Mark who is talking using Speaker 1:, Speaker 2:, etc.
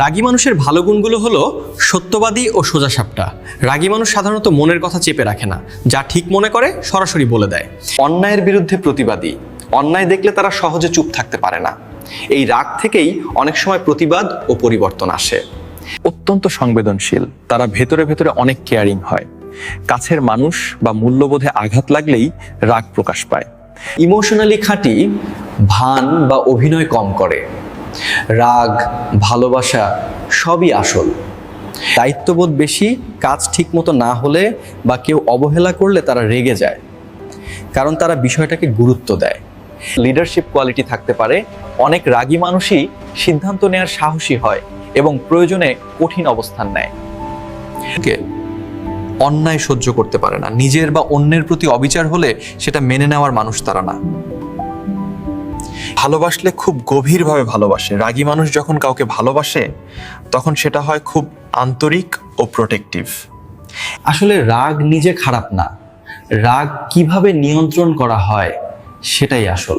Speaker 1: রাগী মানুষের ভালো গুণগুলো হলো সত্যবাদী ও সোজাসাপটা রাগী মানুষ সাধারণত মনের কথা চেপে রাখে না, যা ঠিক মনে করে সরাসরি বলে দেয়। অন্যায়ের বিরুদ্ধে প্রতিবাদী, অন্যায় দেখলে তারা সহজে চুপ থাকতে পারে না। এই রাগ থেকেই অনেক সময় প্রতিবাদ ও পরিবর্তন আসে।
Speaker 2: অত্যন্ত সংবেদনশীল, তারা ভেতরে ভেতরে অনেক কেয়ারিং হয়। কাছের মানুষ বা মূল্যবোধে আঘাত লাগলেই রাগ প্রকাশ পায়।
Speaker 1: ইমোশনালি খাঁটি ভান বা অভিনয় কম করে। রাগ, ভালোবাসা সবই আসল। দায়িত্ববোধ বেশি, কাজ ঠিকমতো না হলে বা কেউ অবহেলা করলে তারা রেগে যায়। কারণ তারা বিষয়টাকে গুরুত্ব দেয়। লিডারশিপ কোয়ালিটি থাকতে পারে, অনেক রাগী মানুষই সিদ্ধান্ত নেওয়ার সাহসী হয় এবং প্রয়োজনে কঠিন অবস্থান নেয়। অন্যায় সহ্য করতে পারে না, নিজের বা অন্যের প্রতি অবিচার হলে সেটা মেনে নেওয়ার মানুষ তারা না।
Speaker 2: ভালোবাসলে খুব গভীরভাবে ভালোবাসে। রাগী মানুষ যখন কাউকে ভালোবাসে, তখন সেটা হয় খুব আন্তরিক ও প্রোটেক্টিভ
Speaker 1: আসলে রাগ নিজে খারাপ না। রাগ কীভাবে নিয়ন্ত্রণ করা হয়, সেটাই আসল।